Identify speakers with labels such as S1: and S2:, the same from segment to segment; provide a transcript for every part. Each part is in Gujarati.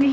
S1: so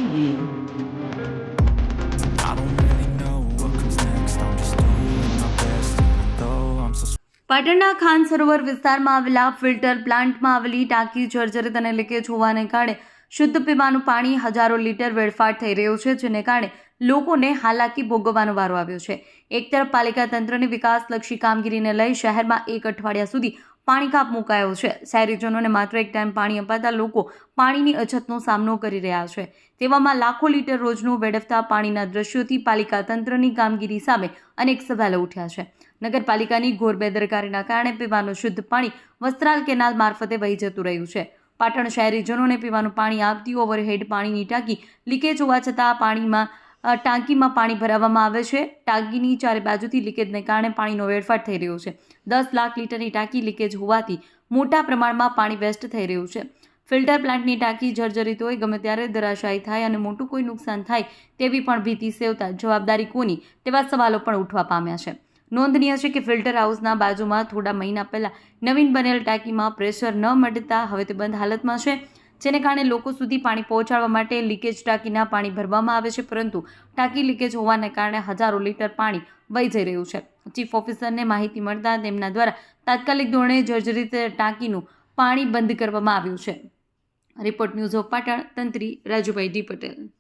S2: પાટણના ખાન સરોવર વિસ્તારમાં આવેલા ફિલ્ટર પ્લાન્ટમાં આવેલી ટાંકી જર્જરિત અને લીકેજ હોવાને કારણે શુદ્ધ પીવાનું પાણી હજારો લીટર વેડફાટ થઈ રહ્યું છે, જેને કારણે લોકોને હાલાકી ભોગવવાનો વારો આવ્યો છે. એક તરફ પાલિકા તંત્રની વિકાસલક્ષી કામગીરીને લઈ શહેરમાં એક અઠવાડિયા સુધી પાણી કાપ મુકાયો છે. શહેરીજનોને માત્ર એક ટાઈમ પાણી અપાતા લોકો પાણીની અછતનો સામનો કરી રહ્યા છે. તેવામાં લાખો લીટર રોજનું વેડફતા પાણીના દ્રશ્યોથી પાલિકા તંત્રની કામગીરી સામે અનેક સવાલો ઉઠ્યા છે. નગરપાલિકાની ઘોર બેદરકારીના કારણે પીવાનું શુદ્ધ પાણી વસ્ત્રાલ કેનાલ મારફતે વહી જતું રહ્યું છે. પાટણ શહેરીજનોને પીવાનું પાણી આપતી ઓવરહેડ પાણીની ટાંકી લીકેજ હોવા છતાં પાણીમાં ટાંકીમાં પાણી ભરાવવામાં આવે છે. ટાંકીની ચારે બાજુથી લીકેજને કારણે પાણીનો વેડફાટ થઈ રહ્યો છે. દસ લાખ લીટરની ટાંકી લીકેજ હોવાથી મોટા પ્રમાણમાં પાણી વેસ્ટ થઈ રહ્યું છે. ફિલ્ટર પ્લાન્ટની ટાંકી જર્જરિત હોય, ગમે ત્યારે ધરાશાયી થાય અને મોટું કોઈ નુકસાન થાય તેવી પણ ભીતિ સેવતા જવાબદારી કોની તેવા સવાલો પણ ઉઠવા પામ્યા છે. નોંધનીય છે કે ફિલ્ટર હાઉસના બાજુમાં થોડા મહિના પહેલાં નવીન બનેલ ટાંકીમાં પ્રેશર ન મળતા હવે તે બંધ હાલતમાં છે. જેને કારણે લોકો સુધી પાણી પહોંચાડવા માટે લીકેજ ટાંકીના પાણી ભરવામાં આવે છે, પરંતુ ટાંકી લીકેજ હોવાને કારણે હજારો લીટર પાણી વહી જઈ રહ્યું છે. ચીફ ઓફિસરને માહિતી મળતા તેમના દ્વારા તાત્કાલિક ધોરણે જર્જરિત ટાંકીનું પાણી બંધ કરવામાં આવ્યું છે. રિપોર્ટ ન્યૂઝ ઓફ પાટણ, તંત્રી રાજુભાઈ ડી પટેલ.